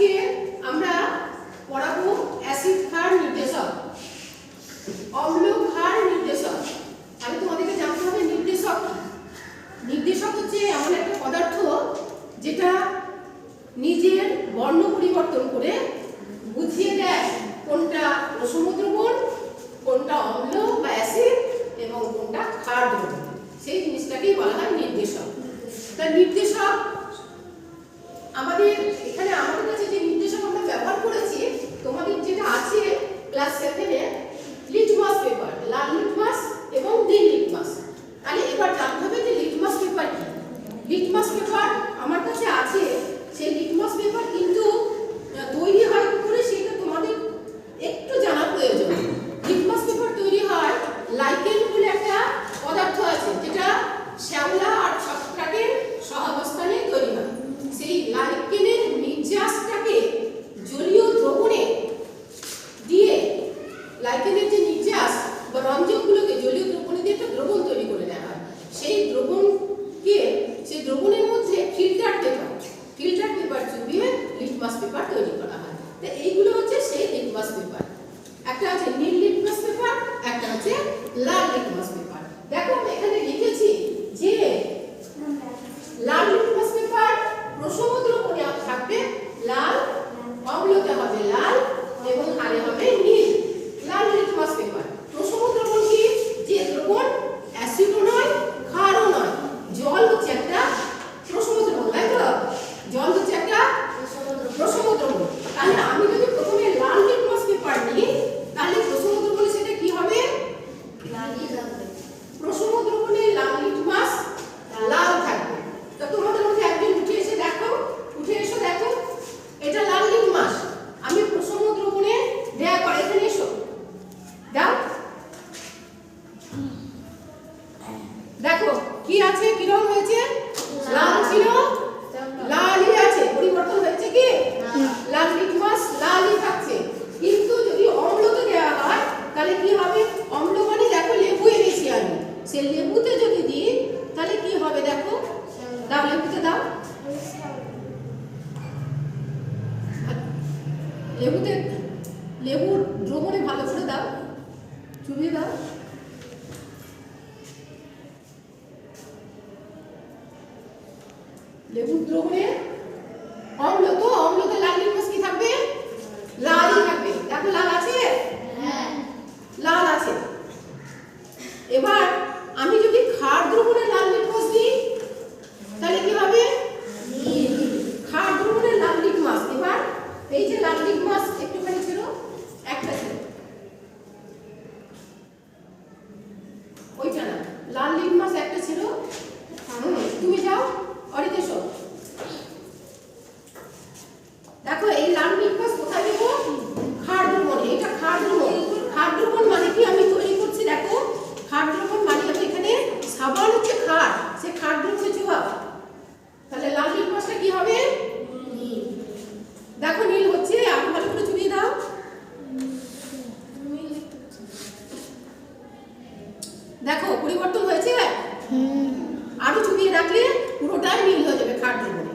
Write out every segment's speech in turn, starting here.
আজকে আমরা পড়াবো অ্যাসিড ক্ষার নির্দেশক অম্ল ক্ষার নির্দেশক। তাহলে তোমাদেরকে জানতে হবে নির্দেশক নির্দেশক হচ্ছে এমন একটা পদার্থ যেটা নিজের বর্ণ পরিবর্তন করে বুঝিয়ে দেয় কোনটা সমুদ্র কোনটা অম্ল বা অ্যাসিড এবং কোনটা ক্ষার দ্রবণ। সেই জিনিসটাকেই বলা হয় নির্দেশক। তা নির্দেশক দ্রবণের মধ্যে ফিল্টার পেপার ফিল্টার পেপার চুবিয়ে লিটমাস পেপার তৈরি করা হয়। তো এইগুলো হচ্ছে সেই লিটমাস পেপার একটা হচ্ছে নীল লিটমাস পেপার একটা হচ্ছে লাল লিটমাস পেপার দেখো এখানে লিখেছি যে লাল লিটমাস পেপার প্রসব দ্রবণে থাকবে, লাল অম্লতে হবে লাল এবং হারে হবে নীল। আছে? কিরম হয়েছে? লাল ছিল? লালই আছে। পরিবর্তন হয়েছে কি? লাল লিটমাস লালই থাকছে। কিন্তু যদি অম্লকে দেওয়া হয়, তাহলে কি হবে? অম্ল মানে দেখো, লেবু এনেছি আমি। সে লেবুতে যদি দিই, তাহলে কি হবে দেখো? দাও, লেবুতে দাও। লেবুতে, লেবুর দ্রবণে ভালো করে দাও। চুবিয়ে দাও। লেবুর দ্রবণে অম্লতো অম্লতে লাল লিঙ্গাস কি থাকবে? লালই থাকবে। দেখো লাল দেখো পরিবর্তন হয়েছে? আরও চুপিয়ে রাখলে পুরোটাই নীল হয়ে যাবে খাট ধরবে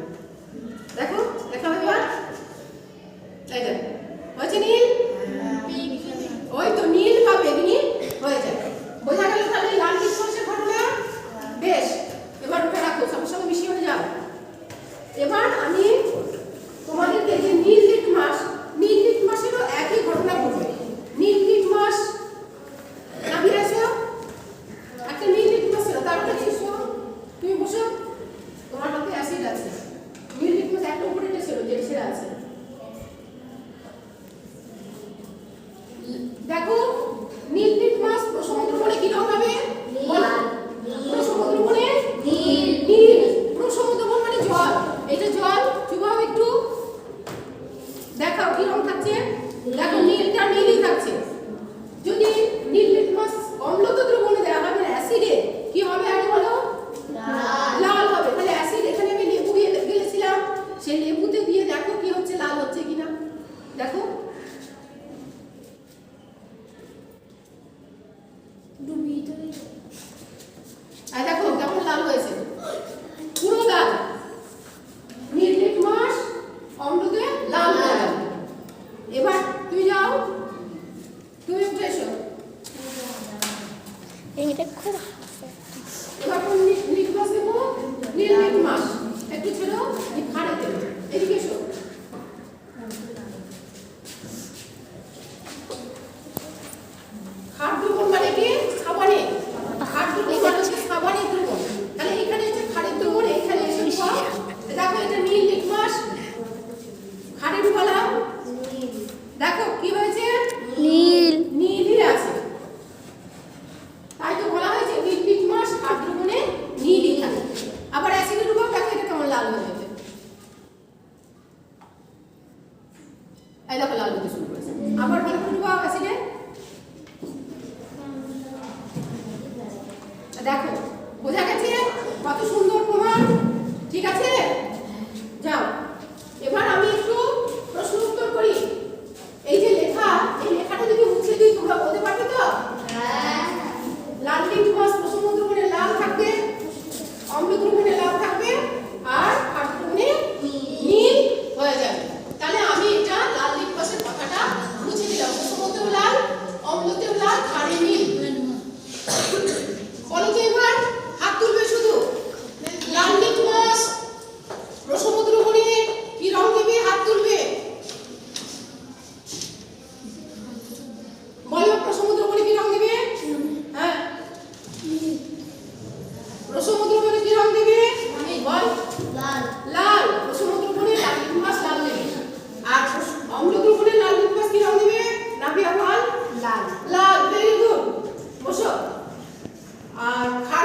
太酷了。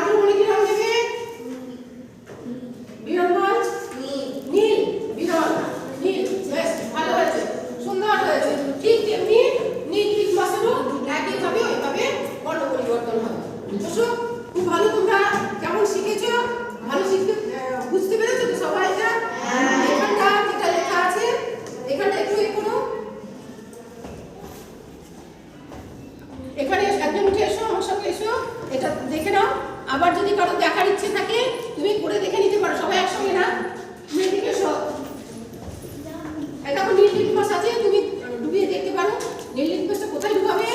ആരും വിളിക്കും এটা তো নীল লিটমাস আছে, তুমি ডুবিয়ে দেখতে পারো। নীল লিটমাসটা কোথায় ডুবাবে?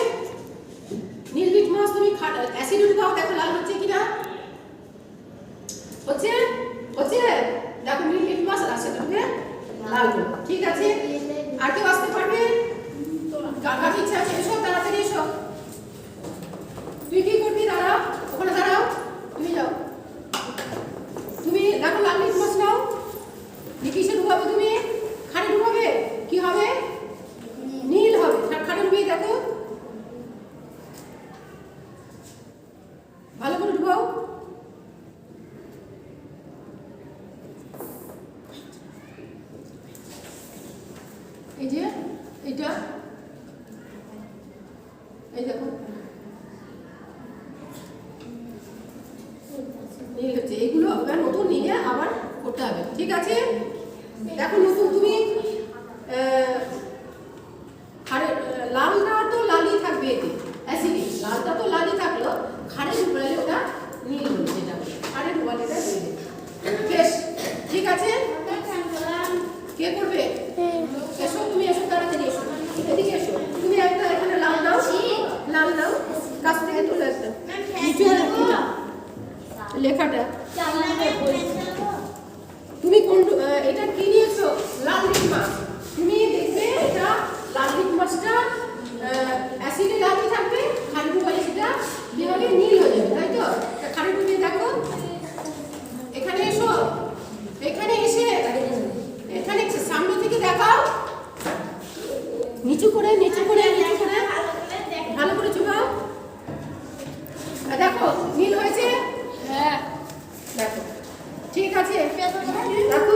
নীল লিটমাস তুমি অ্যাসিডে ডুবাও, দেখো লাল হচ্ছে। বলব এই নতুন নিয়ে আবার করতে হবে ঠিক আছে? দেখো নতুন তুমি আহ আচ্ছা ভালো করে দেখো হয়েছে? হ্যাঁ। দেখো। ঠিক আছে? দেখো।